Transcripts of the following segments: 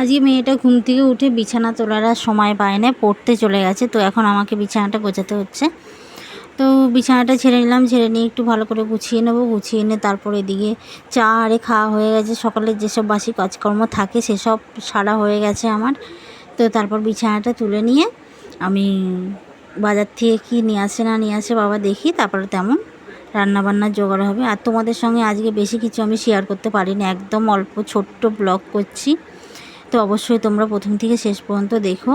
আজকে মেয়েটা ঘুম থেকে উঠে বিছানা তোলার আর সময় পায় না পড়তে চলে গেছে, তো এখন আমাকে বিছানাটা গোছাতে হচ্ছে। তো বিছানাটা ছেড়ে নিলাম, ছেড়ে নিয়ে একটু ভালো করে গুছিয়ে নেব, গুছিয়ে নিয়ে তারপরে এদিকে চা আরে খাওয়া হয়ে গেছে সকালের যেসব বাসি কাজকর্ম থাকে সেসব সারা হয়ে গেছে আমার। তো তারপর বিছানাটা তুলে নিয়ে আমি বাজার থেকে কী নিয়ে আসে না নিয়ে আসে বাবা দেখি, তারপরে তেমন রান্নাবান্নার জোগাড় হবে। আর তোমাদের সঙ্গে আজকে বেশি কিছু আমি শেয়ার করতে পারিনি, একদম অল্প ছোট্ট ব্লগ করছি। তো অবশ্যই তোমরা প্রথম থেকে শেষ পর্যন্ত দেখো।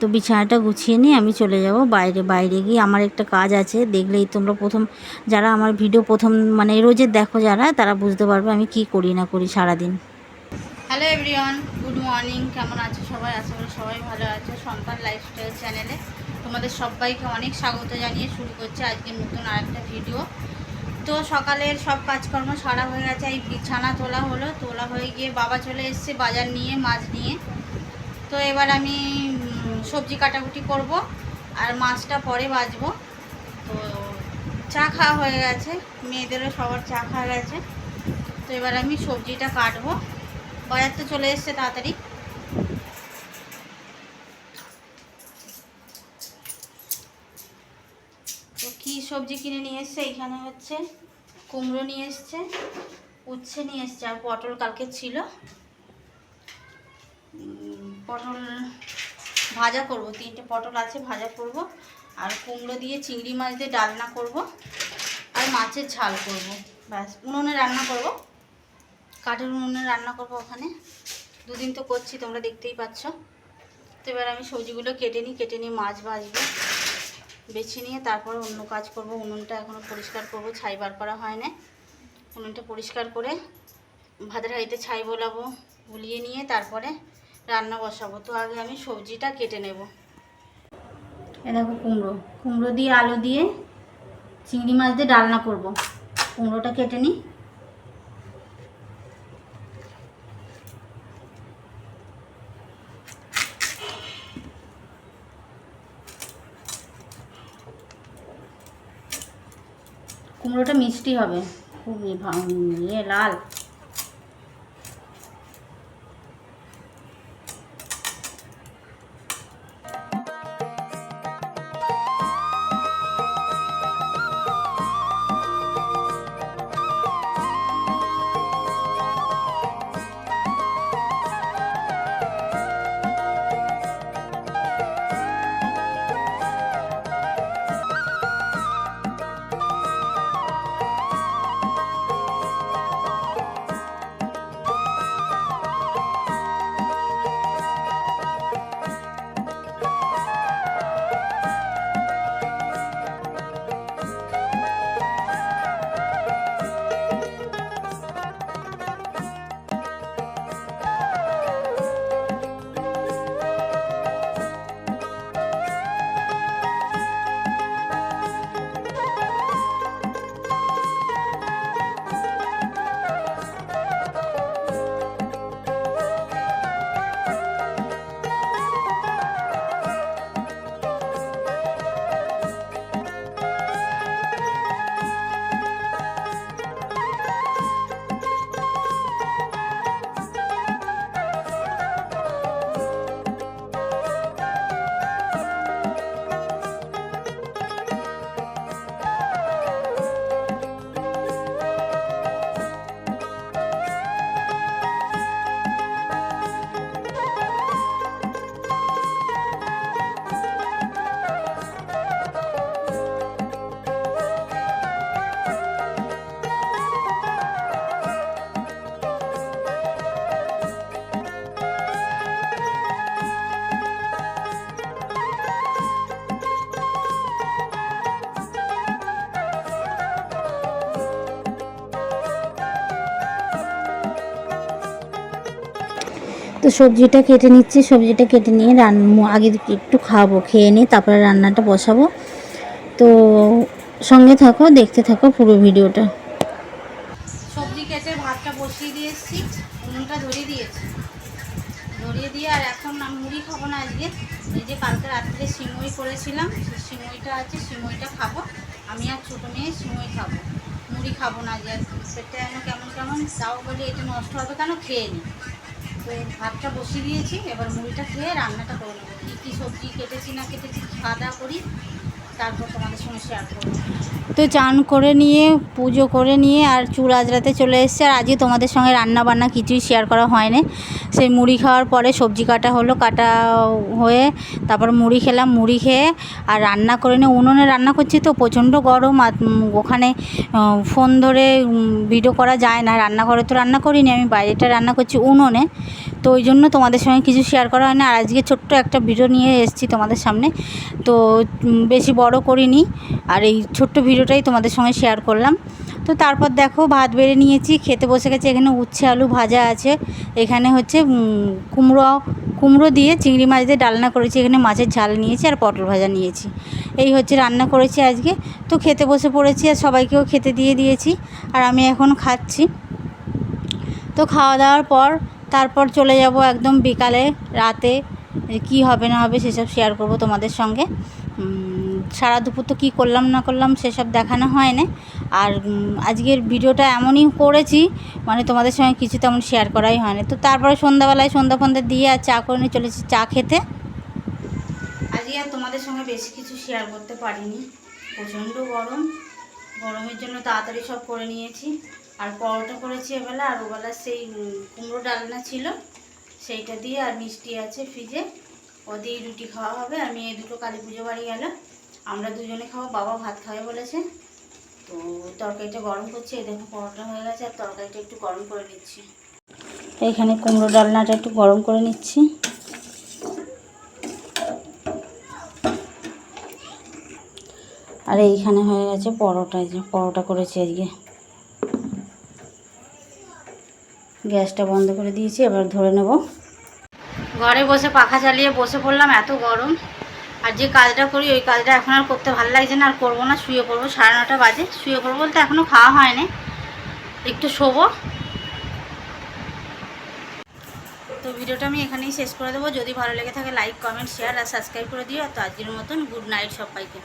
তো বিছানাটা গুছিয়ে নিয়ে আমি চলে যাব বাইরে। বাইরে গিয়ে আমার একটা কাজ আছে, দেখলেই তোমরা প্রথম যারা আমার ভিডিও প্রথম মানে রোজের দেখো যারা, তারা বুঝতে পারবে আমি কি করি না করি সারাদিন। হ্যালো এভরিওয়ান গুড মর্নিং কেমন আছো সবাই? আশা করি সবাই ভালো আছো। সম্পান লাইফস্টাইল চ্যানেলে তোমাদের সবাইকে অনেক স্বাগত জানিয়ে শুরু করছে আজকে নতুন আরেকটা ভিডিও তো সকালের সব কাজকর্ম সারা হয়ে গেছে, এই বিছানা তোলা হলো। তোলা হয়ে গিয়ে বাবা চলে এসেছে বাজার নিয়ে, মাছ নিয়ে। তো এবার আমি সবজি কাটাকুটি করব আর মাছটা পরে বাজবো তো চা খাওয়া হয়ে গেছে, মেয়েদেরও সবার চা খাওয়া গেছে। তো এবার আমি সবজিটা কাটবো। বাজার তো চলে এসছে তাড়াতাড়ি। কী সবজি কিনে নিয়ে এসছে? এখানে হচ্ছে কুমড়ো নিয়ে এসছে, উচ্ছে নিয়ে এসছে, আর পটল কালকে ছিল। পটল ভাজা করব, তিনটে পটল আছে, ভাজা করব। আর কুমড়ো দিয়ে চিংড়ি মাছ দিয়ে ডালনা করব, আর মাছের ঝাল করব। ব্যাস, উনুনে রান্না করব। কাঠের উনুনে রান্না করব ওখানে। দুদিন তো করছি, তোমরা দেখতেই পাচ্ছ। তো এবার আমি সবজিগুলো কেটে নিই, কেটে নিয়ে মাছ ভাজবো। বেছে নিয়ে তারপরে অন্য কাজ করব। উনুনটা এখনও পরিষ্কার করব, ছাই বার করা হয় না উনুনটা পরিষ্কার করে ভাতের হাঁড়িতে ছাই বোলাবো, গুলিয়ে নিয়ে তারপরে রান্না বসাবো। তো আগে আমি সবজিটা কেটে নেব। এ দেখো কুমড়ো। কুমড়ো দিয়ে আলু দিয়ে চিংড়ি মাছ দিয়ে ডালনা করব। কুমড়োটা কেটে নিই। কুমড়োটা মিষ্টি হবে। খুবই ভা- ইয়ে লাল। তো সবজিটা কেটে নিচ্ছি, সবজিটা কেটে নিয়ে রান আগে একটু খাব খেয়ে নিয়ে তারপরে রান্নাটা বসাবো। তো সঙ্গে থাকো, দেখতে থাকো পুরো ভিডিওটা। সবজি কেটে ভাতটা বসিয়ে দিয়ে এসেছি, উনুনটা ধরিয়ে দিয়েছি। ধরিয়ে দিয়ে আর এখন আমি মুড়ি খাব না আজকে। এই যে কালকে রাত্রে সিমই করেছিলাম সিমইটা আছে, সিমইটা খাব। আমি আর ছোটো মেয়ে সিমই খাব। মুড়ি খাব না আজকে। পেটটা যেন কেমন কেমন, তাও বলি এটা নষ্ট হবে কেন, খেয়ে নিই ভাতটা বসিয়ে দিয়েছি, এবার মুড়িটা খেয়ে রান্নাটা করে নেব। কী কী সবজি কেটেছি না কেটেছি, খাওয়া দাওয়া করি। তারপর তো চান করে নিয়ে, পুজো করে নিয়ে আর চুল আজরাতে চলে এসেছে। আর আজকে তোমাদের সঙ্গে রান্না বান্না কিছুই শেয়ার করা হয়নি। সেই মুড়ি খাওয়ার পরে সবজি কাটা হলো, কাটা হয়ে তারপর মুড়ি খেলাম, মুড়ি খেয়ে আর রান্না করে নিয়ে, উনুনে রান্না করছি তো প্রচণ্ড গরম আর ওখানে ফোন ধরে ভিডিও করা যায় না। রান্নাঘরে তো রান্না করিনি, আমি বাইরেটা রান্না করছি উনুনে। তো ওই জন্য তোমাদের সঙ্গে কিছু শেয়ার করা হয় না আর আজকে ছোট্ট একটা ভিডিও নিয়ে এসেছি তোমাদের সামনে। তো বেশি বড় করিনি। আর এই ছোট্ট ভিডিওটাই তোমাদের সঙ্গে শেয়ার করলাম। তো তারপর দেখো, ভাত বেড়ে নিয়েছি। খেতে বসে গেছে। এখানে উচ্ছে আলু ভাজা আছে। এখানে হচ্ছে কুমড়ো কুমড়ো দিয়ে চিংড়ি মাছ দিয়ে ডালনা করেছি। এখানে মাছের ঝাল নিয়েছি আর পটল ভাজা নিয়েছি। এই হচ্ছে রান্না করেছি আজকে। তো খেতে বসে পড়েছি আর সবাইকেও খেতে দিয়ে দিয়েছি। আর আমি এখন খাচ্ছি। তো খাওয়া দাওয়ার পর তারপর চলে যাব একদম বিকালে, রাতে। কি হবে না হবে সেসব শেয়ার করব তোমাদের সঙ্গে। সারা দুপুর তো কী করলাম না করলাম সেসব দেখানো হয় না আর আজকের ভিডিওটা এমনই করেছি মানে তোমাদের সঙ্গে কিছু তেমন শেয়ার করাই হয়নি। তো তারপরে সন্ধ্যাবেলায় সন্ধ্যা ফন্ধ্যা দিয়ে আর চা করে নিয়ে চলেছি, চা খেতে। আজকে আর তোমাদের সঙ্গে বেশি কিছু শেয়ার করতে পারিনি। প্রচণ্ড গরম। গরমের জন্য তাড়াতাড়ি সব করে নিয়েছি। আর পরোটা করেছি এবেলা, আর ওবেলা সেই কুমড়ো ডালনা ছিল। সেইটা দিয়ে আর মিষ্টি আছে ফ্রিজে। ও দিয়েই রুটি খাওয়া হবে। আমি এই দুটো কালী পুজো বাড়ি গেল আমরা দুজনে খাব, বাবা ভাত খাবে বলেছে। তো তরকারিটা গরম করছি। এই দেখো পরোটা হয়ে গেছে, আর তরকারিটা একটু গরম করে নিচ্ছি। এইখানে কুমড়ো ডালনাটা একটু গরম করে নিচ্ছি। আর এইখানে হয়ে গেছে পরোটা যে পরোটা করেছি আজকে। গ্যাসটা বন্ধ করে দিয়েছি, এবার ধরে নেব। ঘরে বসে পাখা চালিয়ে বসে পড়লাম, এত গরম। আর যে কাজটা করি, ওই কাজটা এখন আর করতে ভালো লাগছে না, আর করব না, শুয়ে পড়ব। সাড়ে নটা বাজে, শুয়ে পড়ব বলতে এখনও খাওয়া হয়নি। একটু শোবো। তো ভিডিওটা আমি এখানেই শেষ করে দেবো। যদি ভালো লেগে থাকে লাইক কমেন্ট শেয়ার আর সাবস্ক্রাইব করে দিও। তো আজকের মতন গুড নাইট সবাইকে।